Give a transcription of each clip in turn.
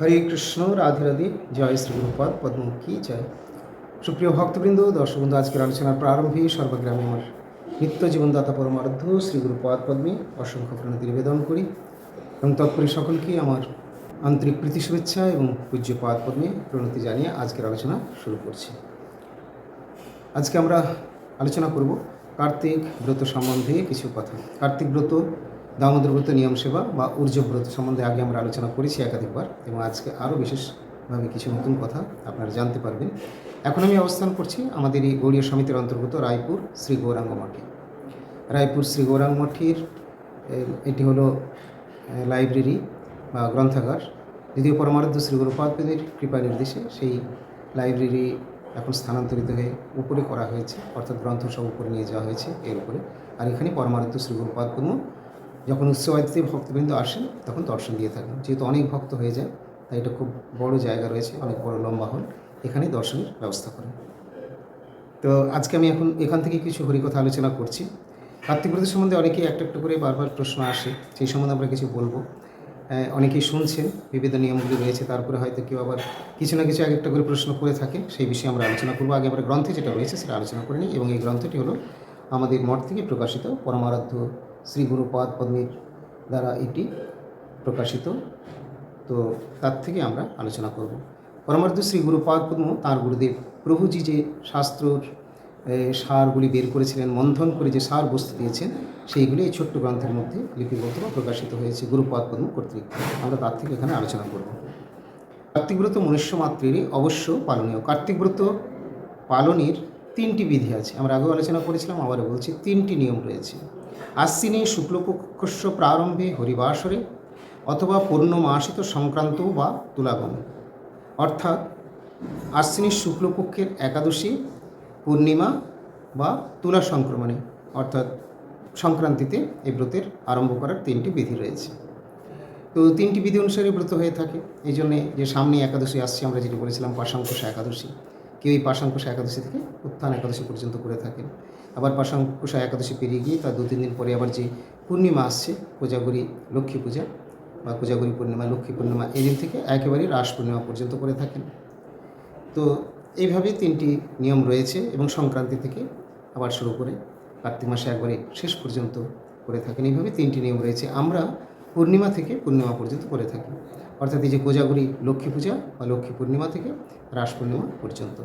হরে কৃষ্ণ, রাধে রাধে, জয় শ্রী গুরুপাদ, পদ্মমুখী, জয়। সুপ্রিয় ভক্তবৃন্দ দর্শক বন্ধু আজকের আলোচনার প্রারম্ভে সর্বগ্রামে আমার নিত্য জীবনদাতা পরমার্ধ শ্রী গুরুপাদ পদ্মে অসংখ্য প্রণতি নিবেদন করি এবং তৎপরে সকলকে আমার আন্তরিক প্রীতি শুভেচ্ছা এবং পূজ্য পাদ পদ্মে প্রণতি জানিয়ে আজকের আলোচনা শুরু করছি। আজকে আমরা আলোচনা করব কার্তিক ব্রত সম্বন্ধে কিছু কথা। কার্তিক ব্রত দামোদর ব্রত নিয়ম সেবা বা ঊর্জ ব্রত সম্বন্ধে আগে আমরা আলোচনা করেছি একাধিকবার এবং আজকে আরও বিশেষভাবে কিছু নতুন কথা আপনারা জানতে পারবেন। এখন আমি অবস্থান করছি আমাদের এই গৌড়ীয় সমিতির অন্তর্গত রায়পুর শ্রী গৌরাঙ্গ মঠে। রায়পুর শ্রী গৌরাঙ্গ মঠের এটি হলো লাইব্রেরি বা গ্রন্থাগার। যদিও পরমারাধ্য শ্রী গুরুপাদের কৃপা নির্দেশে সেই লাইব্রেরি এখন স্থানান্তরিত হয়ে উপরে করা হয়েছে, অর্থাৎ গ্রন্থ সব উপরে নিয়ে যাওয়া হয়েছে এর উপরে। আর এখানে পরমারাধ্য শ্রী গুরুপাদ যখন উৎসবাদিতে ভক্তবৃন্দ আসেন, তখন দর্শন দিয়ে থাকেন। যেহেতু অনেক ভক্ত হয়ে যায় তাই এটা খুব বড় জায়গা রয়েছে, অনেক বড় লম্বা হল। এখানে দর্শনের ব্যবস্থা করেন। তো আজকে আমি এখন এখান থেকে কিছু হরিকথা আলোচনা করছি। কার্তিক ব্রত সম্বন্ধে অনেকেই একটা একটা করে বারবার প্রশ্ন আসে, সেই সম্বন্ধে আমরা কিছু বলব। অনেকেই শুনছেন, বিবিধ নিয়মগুলি রয়েছে, তারপরে হয়তো কেউ আবার কিছু না কিছু এক একটা করে প্রশ্ন করে থাকে। সেই বিষয়ে আমরা আলোচনা করব। আগে আমরা গ্রন্থে যেটা রয়েছে, সেটা আলোচনা করে নিই। এবং এই গ্রন্থটি হলো আমাদের মঠ থেকে প্রকাশিত পরমারাধ্য শ্রী গুরুপাদ পদ্মীর দ্বারা এটি প্রকাশিত। তো তার থেকে আমরা আলোচনা করব। পরমার্থ শ্রী গুরুপাদ পদ্ম, তাঁর গুরুদেব প্রভুজি যে শাস্ত্রর সারগুলি বের করেছিলেন, মন্থন করে যে সার বস্তু দিয়েছেন, সেইগুলি এই ছোট্ট গ্রন্থের মধ্যে লিপিবদ্ধ বা প্রকাশিত হয়েছে গুরুপাদ পদ্ম কর্তৃক। আমরা তার থেকে এখানে আলোচনা করব। কার্তিক ব্রত মনুষ্য মাত্রেরই অবশ্য পালনীয়। কার্তিক ব্রত পালনের তিনটি বিধি আছে। আমরা আগেও আলোচনা করেছিলাম, আবারও বলছি, তিনটি নিয়ম রয়েছে। আশ্বিনে শুক্লপক্ষস্য প্রারম্ভে হরিবাসরে অথবা পূর্ণমাসিত সংক্রান্ত বা তুলাগমে অর্থাৎ আশ্বিনের শুক্লপক্ষের একাদশী, পূর্ণিমা বা তুলা সংক্রমণে, অর্থাৎ সংক্রান্তিতে এই ব্রতের আরম্ভ করার তিনটি বিধি রয়েছে। তো তিনটি বিধি অনুসারে ব্রত হয়ে থাকে। এই জন্যে যে সামনে একাদশী আসছে, আমরা যেটি বলেছিলাম পাশাঙ্কুশা একাদশী। কেউ এই পাশাঙ্কুশা একাদশী থেকে উত্থান একাদশী পর্যন্ত করে থাকেন। আবার পাশাঙ্কুশা একাদশী পেরিয়ে গিয়ে তার দু তিন দিন পরে আবার যে পূর্ণিমা আসছে, কোজাগরি লক্ষ্মী পূজা বা কোজাগরি পূর্ণিমা, লক্ষ্মী পূর্ণিমা এই দিন থেকে একেবারে রাস পূর্ণিমা পর্যন্ত করে থাকেন। তো এইভাবে তিনটি নিয়ম রয়েছে এবং সংক্রান্তি থেকে আবার শুরু করে কার্তিক মাসে একবারে শেষ পর্যন্ত করে থাকেন। এইভাবে তিনটি নিয়ম রয়েছে। আমরা পূর্ণিমা থেকে পূর্ণিমা পর্যন্ত করে থাকি। অর্থাৎ এই যে কোজাগরি লক্ষ্মী পূজা বা লক্ষ্মী পূর্ণিমা থেকে রাস পূর্ণিমা পর্যন্ত।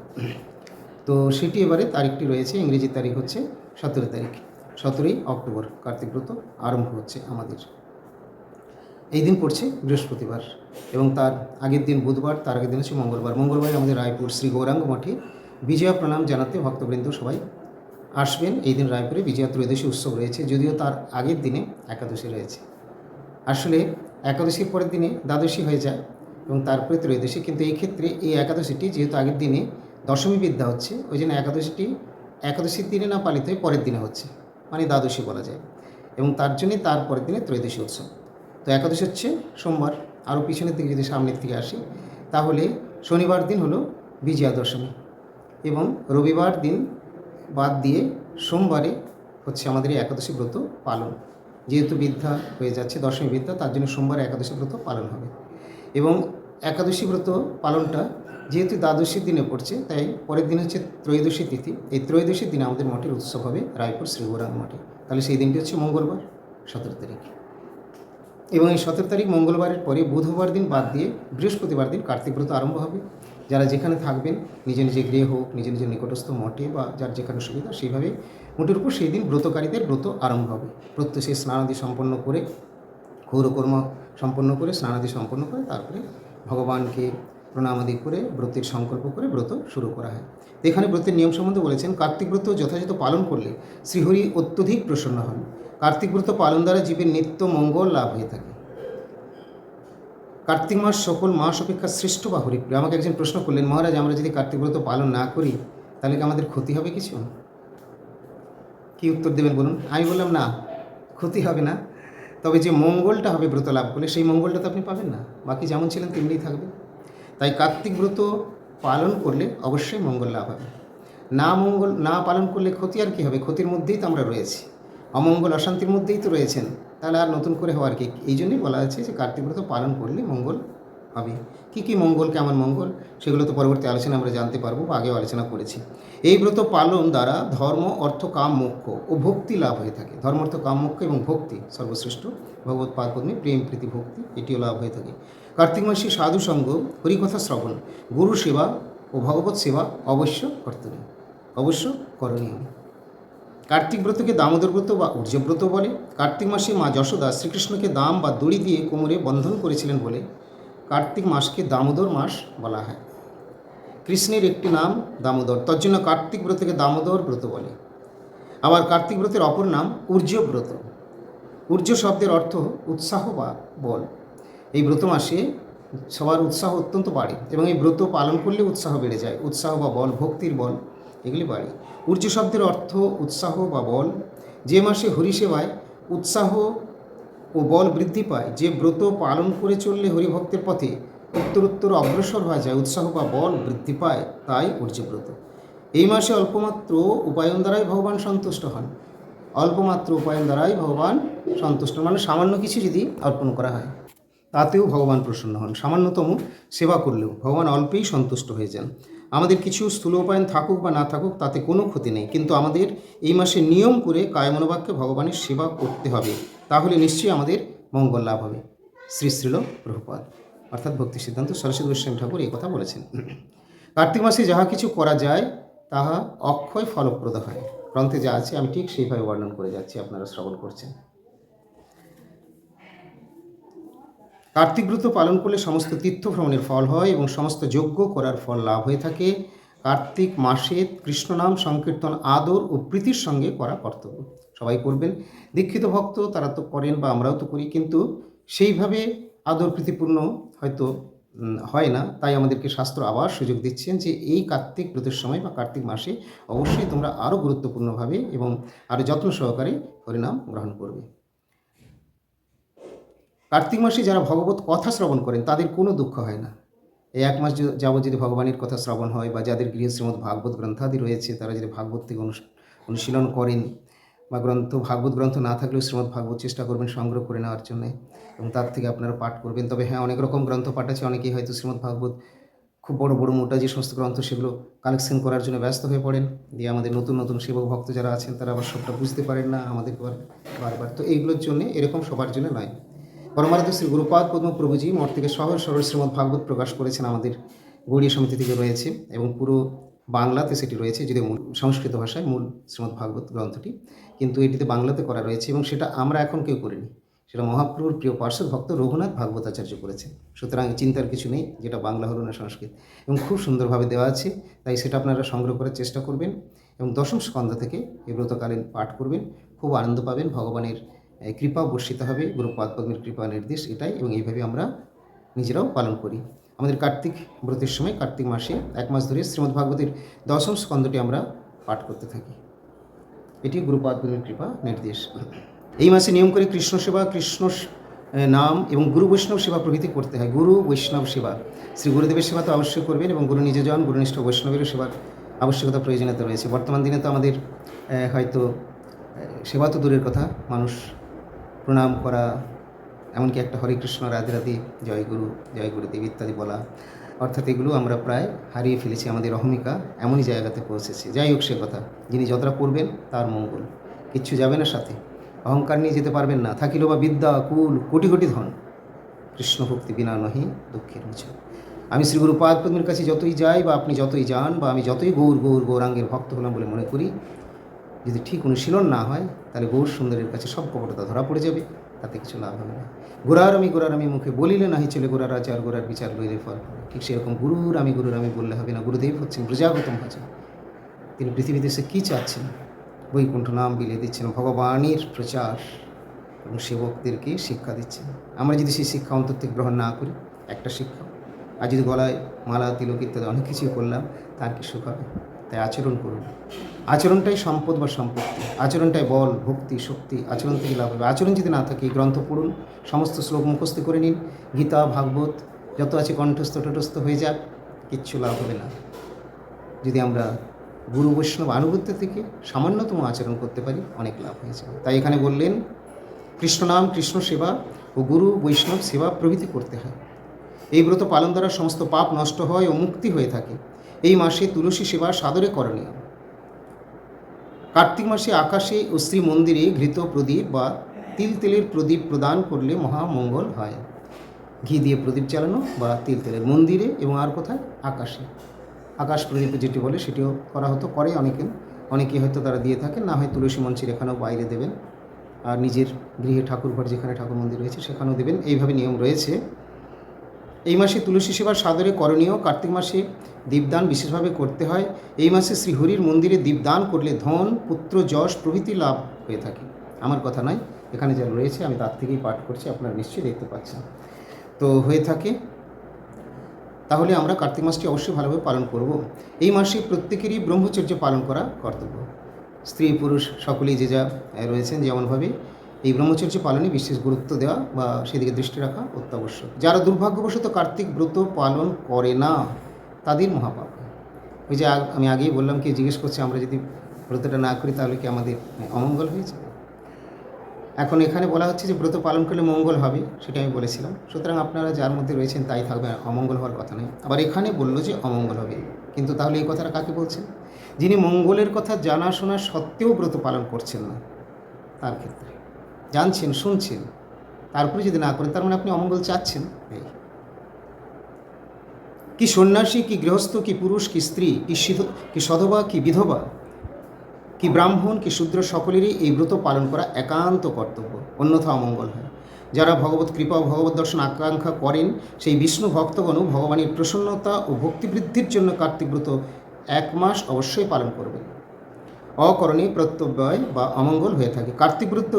তো সেটি এবারে তারিখটি রয়েছে ইংরেজি তারিখ হচ্ছে সতেরো তারিখ। সতেরোই অক্টোবর, কার্তিক ব্রত আরম্ভ হচ্ছে আমাদের। এই দিন পড়ছে বৃহস্পতিবার এবং তার আগের দিন বুধবার, তার আগের দিন হচ্ছে মঙ্গলবার। মঙ্গলবার আমাদের রায়পুর শ্রী গৌরাঙ্গ মঠে বিজয়া প্রণাম জানাতে ভক্তবৃন্দ সবাই আসবেন। এই দিন রায়পুরে বিজয়া ত্রয়োদশী উৎসব রয়েছে, যদিও তার আগের দিনে একাদশী রয়েছে। আসলে একাদশীর পরের দিনে দ্বাদশী হয়ে যায় এবং তারপরে ত্রয়োদশী কিন্তু এই ক্ষেত্রে এই একাদশীটি যেহেতু আগের দিনে দশমী বিদ্যা হচ্ছে, ওই জন্য একাদশীটি একাদশীর দিনে না পালিত হয়ে পরের দিনে হচ্ছে মানে দ্বাদশী বলা যায়। এবং তার জন্যে তার পরের দিনে ত্রয়োদশী উৎসব। তো একাদশী হচ্ছে সোমবার। আরও পিছনের দিকে যদি সামনের দিকে আসি, তাহলে শনিবার দিন হলো বিজয়া দশমী এবং রবিবার দিন বাদ দিয়ে সোমবারে হচ্ছে আমাদের এই একাদশী ব্রত পালন। যেহেতু বিদ্যা হয়ে যাচ্ছে, দশমী বিদ্যা তার জন্য সোমবার একাদশী ব্রত পালন হবে। এবং একাদশী ব্রত পালনটা যেহেতু দ্বাদশীর দিনে পড়ছে, তাই পরের দিন হচ্ছে ত্রয়োদশী তিথি। এই ত্রয়োদশীর দিনে আমাদের মঠের উৎসব হবে রায়পুর শ্রীগৌরাঙ্গ মঠে। তাহলে সেই দিনটি হচ্ছে মঙ্গলবার, সতেরো তারিখ। এবং এই সতেরো তারিখ মঙ্গলবারের পরে বুধবার দিন বাদ দিয়ে বৃহস্পতিবার দিন কার্তিক ব্রত আরম্ভ হবে। যারা যেখানে থাকবেন, নিজে নিজে গৃহে হোক, নিজে নিজের নিকটস্থ মঠে বা যার যেখানে সুবিধা সেইভাবে মোটের উপর সেই দিন ব্রতকারীদের ব্রত আরম্ভ হবে। প্রত্যেকে স্নানাদি সম্পন্ন করে গৌরকর্ম সম্পন্ন করে, স্নানাদি সম্পন্ন করে, তারপরে ভগবানকে প্রণামাদি করে, ব্রতের সংকল্প করে ব্রত শুরু করা হয়। এখানে ব্রতের নিয়ম সম্বন্ধে বলেছেন, কার্তিক ব্রত যথাযথ পালন করলে শ্রীহরি অত্যধিক প্রসন্ন হন। কার্তিক ব্রত পালন দ্বারা জীবের নিত্য মঙ্গল লাভ হয়ে থাকে। কার্তিক মাস সকল মাস অপেক্ষা শ্রেষ্ঠ বা হরিপ্রিয় আমাকে একজন প্রশ্ন করলেন, মহারাজ, আমরা যদি কার্তিক ব্রত পালন না করি, তাহলে কি আমাদের ক্ষতি হবে কিছু? কি উত্তর দেবেন বলুন? আমি বললাম, না, ক্ষতি হবে না। তবে যে মঙ্গলটা হবে ব্রত লাভ করলে, সেই মঙ্গলটা তো আপনি পাবেন না। বাকি যেমন ছিলেন তেমনিই থাকবে। তাই কার্তিক ব্রত পালন করলে অবশ্যই মঙ্গল লাভ হবে। না মঙ্গল, না পালন করলে ক্ষতি আর কী হবে? ক্ষতির মধ্যেই তো আমরা রয়েছি। অমঙ্গল, অশান্তির মধ্যেই তো রয়েছেন। তাহলে আর নতুন করে হওয়ার কি? এই জন্যই বলা আছে যে কার্তিক ব্রত পালন করলে মঙ্গল হবে। কী কী মঙ্গল, কেমন মঙ্গল? সেগুলো তো পরবর্তী আলোচনা আমরা জানতে পারব বা আগেও আলোচনা করেছি। এই ব্রত পালন দ্বারা ধর্ম, অর্থ, কাম, মোক্ষ ও ভক্তি লাভ হয়ে থাকে। ধর্ম, অর্থ, কাম, মোক্ষ এবং ভক্তি সর্বশ্রেষ্ঠ। ভগবত পাদপদ্মী প্রেম, প্রীতি, ভক্তি এটিও লাভ হয়ে থাকে। কার্তিক মাসে সাধু সঙ্গ, হরিকথা শ্রবণ গুরু সেবা ও ভগবত সেবা অবশ্য কর্তব্য অবশ্য করণীয়। কার্তিক ব্রতকে দামোদর ব্রত বা উর্জব্রত বলে। কার্তিক মাসে মা যশোদা শ্রীকৃষ্ণকে দাম বা দড়ি দিয়ে কোমরে বন্ধন করেছিলেন বলে কার্তিক মাসকে দামোদর মাস বলা হয়। কৃষ্ণের একটি নাম দামোদর। তার জন্য কার্তিক ব্রতকে দামোদর ব্রত বলে। আবার কার্তিক ব্রতের অপর নাম ব্রত। উর্জ শব্দের অর্থ উৎসাহ বা বল। এই ব্রত মাসে সবার উৎসাহ অত্যন্ত বাড়ে এবং এই ব্রত পালন করলে উৎসাহ বেড়ে যায়। উৎসাহ বা বল, ভক্তির বল। এগুলি বাড়ে। উর্জ শব্দের অর্থ উৎসাহ বা বল। যে মাসে হরিসেবায় উৎসাহ ও বল বৃদ্ধি পায়, যে ব্রত পালন করে চললে হরিভক্তের পথে উত্তরোত্তর অগ্রসর হওয়া যায়, উৎসাহ বা বল বৃদ্ধি পায়, তাই উর্জব্রত এই মাসে অল্পমাত্র উপায়ন দ্বারাই ভগবান সন্তুষ্ট হন। অল্পমাত্র উপায়ন দ্বারাই ভগবান সন্তুষ্ট মানে সামান্য কিছু যদি অর্পণ করা হয়, তাতেও ভগবান প্রসন্ন হন। সামান্যতম সেবা করলেও ভগবান অল্পেই সন্তুষ্ট হয়ে যান। আমাদের কিছু স্থূল উপায়ন থাকুক বা না থাকুক, তাতে কোনো ক্ষতি নেই। কিন্তু আমাদের এই মাসে নিয়ম করে কায়মনোবাক্যে ভগবানের সেবা করতে হবে। তাহলে নিশ্চয়ই আমাদের মঙ্গল লাভ হবে। শ্রী শ্রীল প্রভুপাদ। অর্থাৎ ভক্তি সিদ্ধান্ত সরস্বতী গোস্বামী ঠাকুর এই কথা বলেছেন। কার্তিক মাসে যাহা কিছু করা যায়, তাহা অক্ষয় ফলপ্রদ হয়। গ্রন্থে যা আছে আমি ঠিক সেইভাবে বর্ণন করে যাচ্ছি, আপনারা শ্রবণ করছেন। কার্তিক ব্রত পালন করলে সমস্ত তীর্থ ভ্রমণের ফল হয় এবং সমস্ত যজ্ঞ করার ফল লাভ হয়ে থাকে। কার্তিক মাসে কৃষ্ণনাম সংকীর্তন, আদর ও প্রীতির সঙ্গে করা কর্তব্য। সবাই করবেন। দীক্ষিত ভক্ত, তারা তো করেন বা আমরাও তো করি, কিন্তু সেইভাবে আদর প্রীতিপূর্ণ হয়তো হয় না। তাই আমাদেরকে শাস্ত্র আবার সুযোগ দিচ্ছেন যে এই কার্তিক ব্রতের সময় বা কার্তিক মাসে অবশ্যই তোমরা আরও গুরুত্বপূর্ণভাবে এবং আরও যত্ন সহকারে হরিনাম গ্রহণ করবে। কার্তিক মাসে যারা ভগবত কথা শ্রবণ করেন, তাদের কোনো দুঃখ হয় না। এই এক মাস যাবৎ যদি ভগবানের কথা শ্রবণ হয় বা যাদের গৃহে শ্রীমদ ভাগবত গ্রন্থাদি রয়েছে, তারা যদি ভাগবত থেকে অনুশীলন করেন বা গ্রন্থ, ভাগবত গ্রন্থ না থাকলেও শ্রীমদ ভাগবত চেষ্টা করবেন সংগ্রহ করে নেওয়ার জন্য এবং তার থেকে আপনারা পাঠ করবেন। তবে হ্যাঁ অনেক রকম গ্রন্থ পাঠ আছে। অনেকেই হয়তো শ্রীমদ ভাগবত খুব বড় বড়, মোটা যে সমস্ত গ্রন্থ, সেগুলো কালেকশন করার জন্য ব্যস্ত হয়ে পড়েন। দিয়ে আমাদের নতুন নতুন সেবক ভক্ত যারা আছেন, তারা আবার সবটা বুঝতে পারেন না আমাদের বারবার। তো এইগুলোর জন্য এরকম সবার জন্য নয়। পরমারাধ্য শ্রী গুরুপাদ পদ্ম প্রভুজি মঠ থেকে সহজ সরল শ্রীমদ ভাগবত প্রকাশ করেছেন আমাদের গৌড়ীয় সমিতি থেকে রয়েছে এবং পুরো বাংলাতে সেটি রয়েছে যদি মূল সংস্কৃত ভাষায় মূল শ্রীমদ ভাগবত গ্রন্থটি। কিন্তু এটিতে বাংলাতে করা রয়েছে এবং সেটা আমরা এখন কেউ করিনি। সেটা মহাপ্রভুর প্রিয় পার্শ্ব ভক্ত রঘুনাথ ভাগবতাচার্য করেছেন। সুতরাং চিন্তার কিছু নেই, যেটা বাংলা হলো না সংস্কৃত। এবং খুব সুন্দরভাবে দেওয়া আছে, তাই সেটা আপনারা সংগ্রহ করার চেষ্টা করবেন এবং দশম স্কন্ধ থেকে এই ব্রতকালীন পাঠ করবেন। খুব আনন্দ পাবেন, ভগবানের কৃপা বর্ষিত হবে, গুরুপাদ পদ্মের কৃপা নির্দেশ এটাই এবং এইভাবে আমরা নিজেরাও পালন করি। আমাদের কার্তিক ব্রতের সময়, কার্তিক মাসে এক মাস ধরে শ্রীমদ্ ভাগবতের দশম স্কন্ধটি আমরা পাঠ করতে থাকি। এটি গুরুপাদ পদ্মের কৃপা নির্দেশ। এই মাসে নিয়ম করে কৃষ্ণ সেবা, কৃষ্ণ নাম এবং গুরু বৈষ্ণব সেবা প্রভৃতি করতে হয়। গুরু বৈষ্ণব সেবা। শ্রী গুরুদেবের সেবা তো অবশ্যই করবেন এবং গুরু নিজে যান গুরুনিষ্ঠ বৈষ্ণবেরও সেবার আবশ্যকতা, প্রয়োজনীয়তা রয়েছে। বর্তমান দিনে তো আমাদের হয়তো সেবা তো দূরের কথা। মানুষ প্রণাম করা, এমনকি একটা হরে কৃষ্ণ, রাধে রাধে, জয় গুরু, জয় গুরুদেব ইত্যাদি বলা। অর্থাৎ এগুলো আমরা প্রায় হারিয়ে ফেলেছি আমাদের অহমিকা, এমনই জায়গাতে পৌঁছেছে। যাই হোক সে কথা, যিনি যতটা পড়বেন তার মঙ্গল। কিচ্ছু যাবে না সাথে। অহংকার নিয়ে যেতে পারবেন না। থাকিল বা বিদ্যা, কুল, কোটি কোটি ধন। কৃষ্ণ ভক্তি বিনা নহি দুঃখের মোচন আমি শ্রী গুরু পাদ পদ্মের কাছে যতই যাই বা আপনি যতই যান বা আমি যতই গৌর গৌর, গৌরাঙ্গের ভক্ত হলাম বলে মনে করি যদি ঠিক অনুশীলন না হয়, তাহলে গৌর সুন্দরের কাছে সব কপটতা ধরা পড়ে যাবে, তাতে কিছু লাভ হবে না। গোড়ার আমি গোড়ার আমি মুখে বলিলে না চলে গোড়ার আচার গোড়ার বিচার লইলে ফল ঠিক সেরকম গুরুর আমি গুরুর আমি বললে হবে না। গুরুদেব হচ্ছেন প্রজাগতম ভাজন। তিনি পৃথিবীতে সে কী চাচ্ছেন? বৈকুণ্ঠ নাম বিলিয়ে দিচ্ছেন, ভগবানের প্রচার এবং সেবকদেরকে শিক্ষা দিচ্ছেন। আমরা যদি সেই শিক্ষা অন্তর থেকে গ্রহণ না করি, একটা শিক্ষা, আর যদি গলায় মালা, তিলক ইত্যাদি অনেক কিছুই করলাম, তার কি সুখ হবে? তাই আচরণ করুন। আচরণটাই সম্পদ বা সম্পত্তি। আচরণটাই বল, ভক্তি, শক্তি, আচরণ থেকে লাভ হবে। আচরণ যদি না থাকে গ্রন্থ পড়ুন, সমস্ত শ্লোক মুখস্থ করে নিন। গীতা, ভাগবত, যত আছে কণ্ঠস্থ, টটস্থ হয়ে যাক, কিচ্ছু লাভ হবে না। যদি আমরা গুরু বৈষ্ণব আনুগত্য থেকে সামান্যতম আচরণ করতে পারি, অনেক লাভ হয়ে হয়েছে তাই এখানে বললেন, কৃষ্ণ নাম, কৃষ্ণ সেবা ও গুরু বৈষ্ণব সেবা প্রভৃতি করতে হয়। এই ব্রত পালন দ্বারা সমস্ত পাপ নষ্ট হয় ও মুক্তি হয়ে থাকে। এই মাসে তুলসী সেবা সাদরে করণীয়। কার্তিক মাসে আকাশে ও শ্রী মন্দিরে ঘৃত প্রদীপ বা তিল তেলের প্রদীপ প্রদান করলে মহামঙ্গল হয়। ঘি দিয়ে প্রদীপ চালানো বা তিল তেলের মন্দিরে এবং আর কোথায়? আকাশে। আকাশ প্রদীপ যেটি বলে সেটিও করা হতো, করে অনেকে। অনেকে হয়তো তারা দিয়ে থাকেন, না হয় তুলসী মঞ্চের এখানেও বাইরে দেবেন। আর নিজের গৃহে ঠাকুর ঘর যেখানে ঠাকুর মন্দির রয়েছে সেখানেও দেবেন। এইভাবে নিয়ম রয়েছে। এই মাসে তুলসী সেবার সাদরে করণীয় কার্তিক মাসে দীপদান বিশেষভাবে করতে হয়। এই মাসে শ্রীহরির মন্দিরে দীপদান করলে ধন, পুত্র, যশ প্রভৃতি লাভ হয়ে থাকে। আমার কথা নয়, এখানে যা রয়েছে, আমি তার থেকেই পাঠ করছি, আপনারা নিশ্চয়ই দেখতে পাচ্ছেন। তো হয়ে থাকে, তাহলে আমরা কার্তিক মাসটি অবশ্যই ভালোভাবে পালন করব। এই মাসে প্রত্যেকেরই ব্রহ্মচর্য পালন করা কর্তব্য। স্ত্রী পুরুষ সকলেই যে যা রয়েছেন যেমনভাবে এই ব্রহ্মচর্য পালনে বিশেষ গুরুত্ব দেওয়া বা সেদিকে দৃষ্টি রাখা অত্যাবশ্যক। যারা দুর্ভাগ্যবশত কার্তিক ব্রত পালন করে না, তাদের মহাপাপ। ওই যে আমি আগেই বললাম কি, জিজ্ঞেস করছে, আমরা যদি ব্রতটা না করি, তাহলে কি আমাদের অমঙ্গল হয়ে যাবে? এখন এখানে বলা হচ্ছে যে, ব্রত পালন করলে মঙ্গল হবে, সেটা আমি বলেছিলাম। সুতরাং আপনারা যার মধ্যে রয়েছেন, তাই থাকবে অমঙ্গল হওয়ার কথা নেই আবার এখানে বলল যে, অমঙ্গল হবে। কিন্তু তাহলে এই কথাটা কাকে বলছেন? যিনি মঙ্গলের কথা জানাশোনা সত্ত্বেও ব্রত পালন করছেন না, তার ক্ষেত্রে। জানছেন, শুনছেন। তারপরে যদি না করেন, তার মানে আপনি অমঙ্গল চাচ্ছেন। কি সন্ন্যাসী, কি গৃহস্থ, কি পুরুষ, কি স্ত্রী, কি কি সধবা, কি বিধবা, কি ব্রাহ্মণ, কি শূদ্র সকলেরই এই ব্রত পালন করা একান্ত কর্তব্য অন্যথা অমঙ্গল হয়। যারা ভগবত কৃপা ও ভগবত দর্শন আকাঙ্ক্ষা করেন, সেই বিষ্ণু ভক্তগণও ভগবানের প্রসন্নতা ও ভক্তিবৃদ্ধির জন্য কার্তিক ব্রত এক মাস অবশ্যই পালন করবেন। অকরণে প্রত্যব্যয় বা অমঙ্গল হয়ে থাকে। কার্তিক ব্রত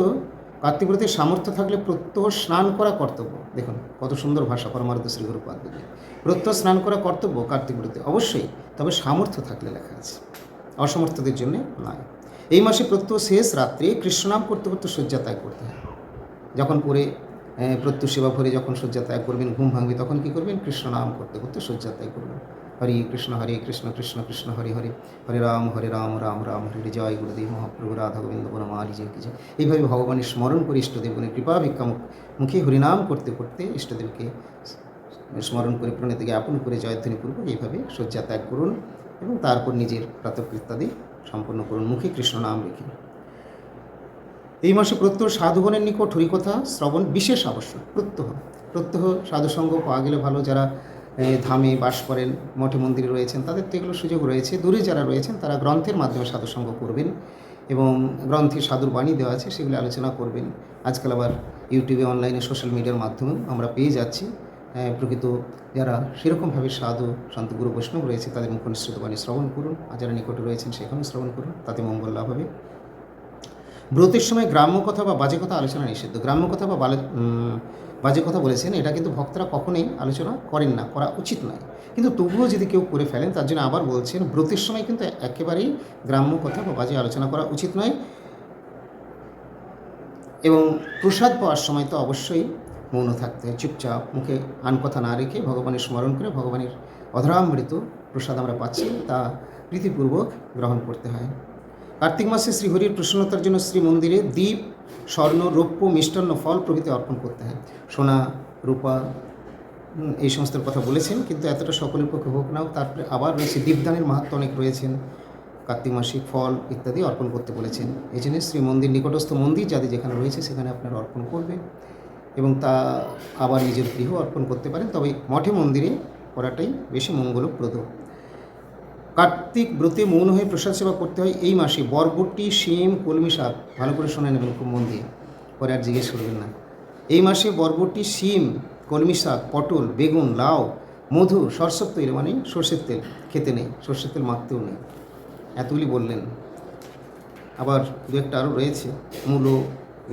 কার্তিক ব্রতের সামর্থ্য থাকলে প্রত্যহ স্নান করা কর্তব্য। দেখুন, কত সুন্দর ভাষা পরমার্থ শ্রী গুরুপাদ প্রত্যহ স্নান করা কর্তব্য কার্তিকব্রতী অবশ্যই, তবে সামর্থ্য থাকলে লেখা আছে। অসমর্থদের জন্য নয়। এই মাসে প্রত্যহ শেষ রাত্রে কৃষ্ণনাম করতে করতে শয্যা ত্যাগ করতে হয়। যখন পরে প্রত্যু সেবা ভরে যখন শয্যা ত্যাগ করবেন, ঘুম ভাঙবে, তখন কী করবেন? কৃষ্ণনাম করতে করতে শয্যা ত্যাগ করবেন। হরে কৃষ্ণ হরে কৃষ্ণ কৃষ্ণ কৃষ্ণ, হরে হরে। হরে রাম হরে রাম রাম রাম, হরে জয় গুরুদেব, মহাপ্রভু, রাধা গোবিন্দ, বনমালি কি জয়। এইভাবে ভগবানের স্মরণ করে ইষ্টদেবগণের কৃপা ভিক্ষা মুখ হরিনাম করতে করতে ইষ্টদেবকে স্মরণ করে, প্রণীত জ্ঞাপন করে জয়ধ্বনি পূর্বক এইভাবে শয্যা ত্যাগ করুন এবং তারপর নিজের প্রাতকৃত্যাদি সম্পন্ন করুন। মুখে কৃষ্ণ নাম রেখে। এই মাসে প্রত্যহ সাধুগণের নিকট হরিকথা শ্রবণ বিশেষ আবশ্যক। প্রত্যহ প্রত্যহ সাধুসঙ্গ পাওয়া গেলে ভালো। যারা ধামে বাস করেন, মঠে মন্দিরে রয়েছেন। তাদের তো এগুলো সুযোগ রয়েছে। দূরে যারা রয়েছেন, তারা গ্রন্থের মাধ্যমে সাধুসঙ্গ করবেন এবং গ্রন্থে সাধুর বাণী দেওয়া আছে, সেগুলি আলোচনা করবেন। আজকাল আবার ইউটিউবে, অনলাইনে, সোশ্যাল মিডিয়ার মাধ্যমেও আমরা পেয়ে যাচ্ছি। প্রকৃত যারা সেরকমভাবে সাধু, সন্ত গুরু বৈষ্ণব রয়েছে, তাদের মুখনিসৃত বাণী শ্রবণ করুন। আর যারা নিকটে রয়েছেন, সেখানেও শ্রবণ করুন, তাতে মঙ্গল লাভ হবে। ব্রতের সময় গ্রাম্য কথা বা বাজে কথা আলোচনা নিষিদ্ধ। গ্রাম্য কথা বা বাজে কথা বলেছেন, এটা কিন্তু ভক্তরা কখনোই আলোচনা করেন না, করা উচিত নয়। কিন্তু তবুও যদি কেউ করে ফেলেন, তার জন্য আবার বলছেন, ব্রতের সময় কিন্তু একেবারেই গ্রাম্য কথা বা বাজে আলোচনা করা উচিত নয়। এবং প্রসাদ পাওয়ার সময় তো অবশ্যই মৌন থাকতে হয়, চুপচাপ মুখে আন কথা না রেখে ভগবানের স্মরণ করে ভগবানের অধরামৃত প্রসাদ আমরা পাচ্ছি, তা প্রীতিপূর্বক গ্রহণ করতে হয়। কার্তিক মাসে শ্রীহরির প্রসন্নতার জন্য শ্রী মন্দিরে দ্বীপ স্বর্ণ, রৌপ্য, মিষ্টান্ন ফল প্রভৃতি অর্পণ করতে হয়। সোনা, রূপা এই সমস্ত কথা বলেছেন, কিন্তু এতটা সকলের পক্ষে হোক নাও, তারপরে আবার রয়েছে দীপদানের মাহাত্ম অনেক রয়েছেন। কার্তিক মাসিক ফল ইত্যাদি অর্পণ করতে বলেছেন। এই জন্য শ্রী মন্দির নিকটস্থ মন্দির যাদের যেখানে রয়েছে, সেখানে আপনারা অর্পণ করবেন। এবং তা আবার নিজের গৃহ অর্পণ করতে পারেন, তবে মঠে মন্দিরে করাটাই বেশি মঙ্গলপ্রদ। কার্তিক ব্রতে মৌন হয়ে প্রসাদ সেবা করতে হয় এই মাসে। বরবটি, শিম, কলমি শাক, ভালো করে শোনা নেবেন, খুব মন দিয়ে। পরে আর জিজ্ঞেস করবেন না। এই মাসে বরবটি, শিম, কলমি শাক, পটল, বেগুন, লাউ, মধু, সরষের তেল মানে সর্ষের তেল খেতে নেই, সর্ষের তেল মাখতেও নেই। এতগুলি বললেন। আবার দু একটা আরও রয়েছে, মূলো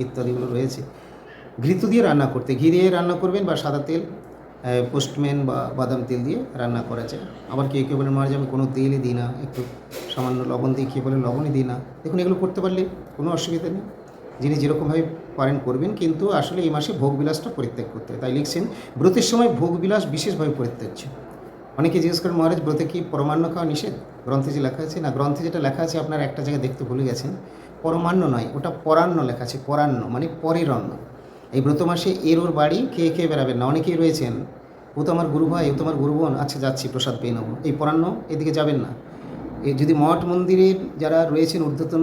ইত্যাদিগুলো রয়েছে। ঘৃত দিয়ে রান্না করতে, ঘি দিয়ে রান্না করবেন বা সাদা তেল পোস্টম্যান বা বাদাম তেল দিয়ে রান্না করা যায় আবার কেউ কেউ বলেন মারা যাবে কোনো তেলই দিই না। একটু সামান্য লবণ দিয়ে খেয়ে বলেন লবণই দিই না। দেখুন, এগুলো করতে পারলে কোনো অসুবিধা নেই। যিনি যেরকমভাবে পারেন করবেন, কিন্তু আসলে এই মাসে ভোগবিলাসটা পরিত্যাগ করতে হয়। তাই লিখছেন, ব্রতের সময় ভোগবিলাস বিশেষভাবে পরিত্যাজ্য অনেকে জিজ্ঞেস করেন, মহারাজ, ব্রতে কি পরমান্ন খাওয়া নিষেধ? গ্রন্থে যে লেখা আছে, না, গ্রন্থে যেটা লেখা আছে, আপনার একটা জায়গায় দেখতে ভুলে গেছেন। পরমান্ন নয়, ওটা পরান্ন লেখা আছে, পরান্ন মানে পরের অন্ন। এই ব্রত মাসে এর ওর বাড়ি খেয়ে খেয়ে বেড়াবেন না। অনেকেই রয়েছেন, ও তো আমার গুরু ভাই, ও তো আমার গুরু বোন আচ্ছা যাচ্ছি, প্রসাদ পেয়ে নেব। এই পরান্ন এদিকে যাবেন না। যদি মঠ মন্দিরের যারা রয়েছেন, ঊর্ধ্বতন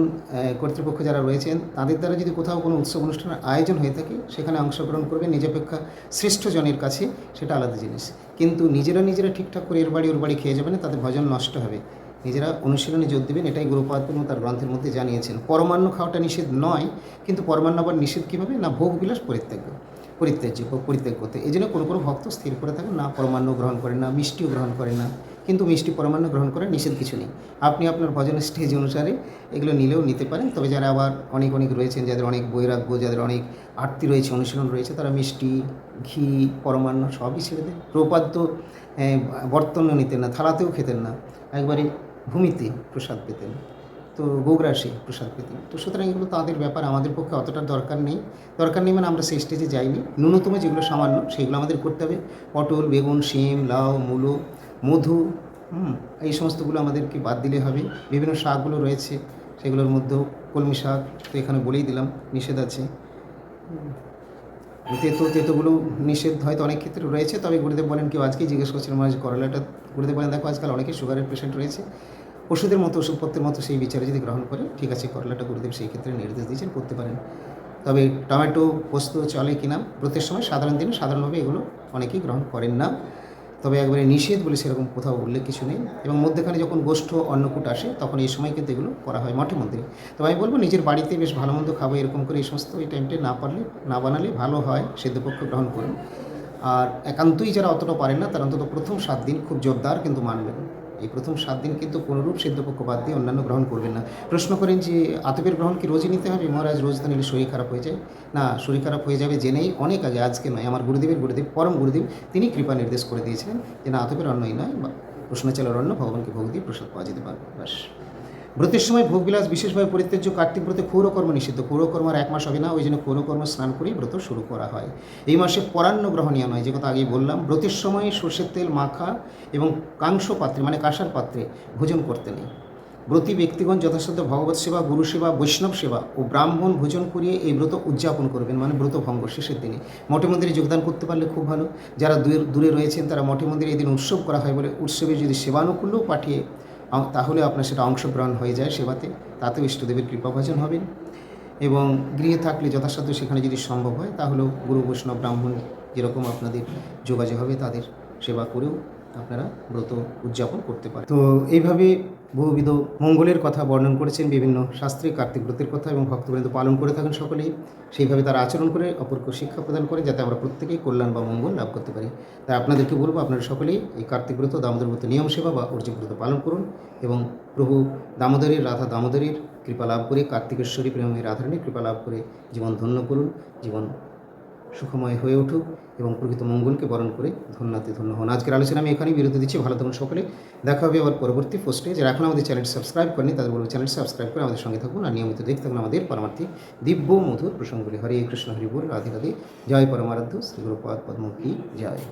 কর্তৃপক্ষ যারা রয়েছেন, তাদের দ্বারা যদি কোথাও কোনো উৎসব অনুষ্ঠানের আয়োজন হয়ে থাকে, সেখানে অংশগ্রহণ করবে নিজেপেক্ষা শ্রেষ্ঠ জনের কাছে সেটা আলাদা জিনিস। কিন্তু নিজেরা নিজেরা ঠিকঠাক করে এর বাড়ি, ওর বাড়ি খেয়ে যাবে না, তাদের ভজন নষ্ট হবে। নিজেরা অনুশীলনে যোগ দেবেন, এটাই গুরুপাদ পূর্ণ তার গ্রন্থের মধ্যে জানিয়েছেন। পরমান্ন খাওয়াটা নিষেধ নয়, কিন্তু পরমান্ন আবার নিষেধ কীভাবে? না ভোগ বিলাস পরিত্যাগ, পরিত্যাজ্য, পরিত্যাগ করতে। এই জন্য কোনো কোনো ভক্ত স্থির করে থাকেন, না পরমান্ন গ্রহণ করেন, না মিষ্টিও গ্রহণ করে না। কিন্তু মিষ্টি পরমান্ন গ্রহণ করেন নিষেধ কিছু নেই। আপনি আপনার ভজন স্টেজ অনুসারে এগুলো নিলেও নিতে পারেন। তবে যারা আবার অনেক অনেক রয়েছেন, যাদের অনেক বৈরাগ্য, যাদের অনেক আরতি রয়েছে, অনুশীলন রয়েছে, তারা মিষ্টি, ঘি, পরমান্ন সবই ছেড়ে দেয় প্রপাত তো বর্তনও নিতেন না, থালাতেও খেতেন না। একবারে ভূমিতে প্রসাদ পেতেন, তো গোগ্রাসে প্রসাদ পেতেন। তো সুতরাং এগুলো তাদের ব্যাপার, আমাদের পক্ষে অতটা দরকার নেই। দরকার নেই মানে আমরা সেই স্টেজে যাইনি। ন্যূনতম যেগুলো সামান্য, সেগুলো আমাদের করতে হবে। পটল, বেগুন, শিম, লাউ, মূলো, মধু এই সমস্তগুলো আমাদেরকে বাদ দিলে হবে। বিভিন্ন শাকগুলো রয়েছে, সেগুলোর মধ্যেও কলমি শাক, তো এখানে বলেই দিলাম, নিষেধ আছে। তেতো, তেতোগুলো নিষেধ হয়তো অনেক ক্ষেত্রে রয়েছে, তবে গুরুদেব বলেন কেউ আজকেই জিজ্ঞেস করছিলাম যে করলাটা, গুরুদেব বলেন, দেখো আজকাল অনেকে সুগারের পেশেন্ট রয়েছে, ওষুধের মতো, ওষুধপত্রের মতো সেই বিচারে যদি গ্রহণ করে, ঠিক আছে, করলাটা গুরুদেব সেই ক্ষেত্রে নির্দেশ দিয়েছেন, করতে পারেন। তবে টমেটো পোস্ত চলে কিনা ব্রতের সময় সাধারণ দিনে সাধারণভাবে এগুলো অনেকেই গ্রহণ করেন না। তবে একবারে নিষেধ বলে সেরকম কোথাও উল্লেখ কিছু নেই এবং মধ্যেখানে যখন গোষ্ঠ অন্নকূট আসে, তখন এই সময় কিন্তু এগুলো করা হয় মঠে মন্দিরে তবে আমি বলব নিজের বাড়িতে বেশ ভালো মন্দ খাব, এরকম করে এই সমস্ত এই টাইমটা না পারলে, না বানালে ভালো হয় সেদ্ধপক্ষ গ্রহণ করুন। আর একান্তই যারা অতটা পারেন না, তারা অন্তত প্রথম সাত দিন খুব জোরদার কিন্তু মানবেন। এই প্রথম সাত দিন কিন্তু কোনোরূপ সিদ্ধপক্ষ বাদ দিয়ে অন্যান্য গ্রহণ করবেন না। প্রশ্ন করেন যে, আতপের গ্রহণ কি রোজই নিতে হবে? মহারাজ, রোজ নিলে শরীর খারাপ হয়ে যায়? না, শরীর খারাপ হয়ে যাবে জেনেই অনেক আগে, আজকে নয়, আমার গুরুদেবের গুরুদেব, পরম গুরুদেব, তিনি কৃপা নির্দেশ করে দিয়েছিলেন যে না, আতপের অন্নই নয়, বা প্রশ্নচালের অন্ন ভগবানকে ভোগ দিয়ে প্রসাদ পাওয়া যেতে পারবে ব্যাস। ব্রতের সময় ভোগবিলাস, বিশেষভাবে পরিত্যাজ্য, কার্তিক ব্রতে ক্ষৌরকর্ম নিষিদ্ধ। ক্ষৌরকর্ম এক মাস হবে না, ওই জন্য ক্ষৌরকর্ম স্নান করেই ব্রত শুরু করা হয়। এই মাসে পরান্ন গ্রহণীয় নয়, যে কথা আগেই বললাম। ব্রতের সময় সর্ষের তেল, মাখা এবং কাংস পাত্রে মানে কাঁসার পাত্রে ভোজন করতে নেই। ব্রতী ব্যক্তিগণ যথাসাধ্য ভগবত সেবা, গুরু সেবা, বৈষ্ণব সেবা ও ব্রাহ্মণ ভোজন করিয়ে এই ব্রত উদযাপন করবেন মানে ব্রত ভঙ্গ শেষের দিনে। মঠে মন্দিরে যোগদান করতে পারলে খুব ভালো। যারা দূরে দূরে রয়েছেন, তারা মঠে মন্দিরে এই দিন উৎসব করা হয় বলে উৎসবে যদি সেবানুকূল্যও পাঠিয়ে তাহলে আপনার সেটা অংশগ্রহণ হয়ে যায় সেবাতে। তাতেও ইষ্টদেবের কৃপাভাজন হবেন এবং গৃহে থাকলে যথাসাধ্য সেখানে যদি সম্ভব হয়, তাহলেও গুরু বৈষ্ণব, ব্রাহ্মণ যেরকম আপনাদের যোগাযোগ হবে, তাদের সেবা করেও আপনারা ব্রত উদযাপন করতে পারেন। তো এইভাবে বহুবিধ মঙ্গলের কথা বর্ণন করেছেন বিভিন্ন শাস্ত্রে, কার্তিক ব্রতের কথা এবং ভক্তবৃন্দ পালন করে থাকেন সকলেই। সেইভাবে তারা আচরণ করে অপরকে শিক্ষা প্রদান করে যাতে আমরা প্রত্যেকেই কল্যাণ বা মঙ্গল লাভ করতে পারি। তাই আপনাদেরকে বলব, আপনারা সকলেই এই কার্তিক ব্রত, দামোদর ব্রত নিয়ম সেবা বা অর্জিত ব্রত পালন করুন এবং প্রভু দামোদরের, রাধা দামোদরের কৃপা লাভ করে কার্তিকেশ্বরী প্রেমের রাধারণীর কৃপা লাভ করে জীবন ধন্য করুন। জীবন সুখময় হয়ে উঠুক এবং প্রকৃত মঙ্গলকে বরণ করে ধন্যতে ধন্য হন। আজকের আলোচনা আমি এখানেই বিরতি দিচ্ছি। ভালো থাকুন সকলে। দেখা হবে আবার পরবর্তী পোস্টে যারা এখন আমাদের চ্যানেল সাবস্ক্রাইব করেনি তাদের বলব চ্যানেল সাবস্ক্রাইব করে আমাদের সঙ্গে থাকুন। আর নিয়মিত দেখতে থাকুন আমাদের পরমার্থী দিব্য মধুর প্রসঙ্গগুলি হরে কৃষ্ণ হরিবুল রাধে রাধে। জয় পরমারাধ্য। শ্রী গুরুপাদ পদ্ম জয়।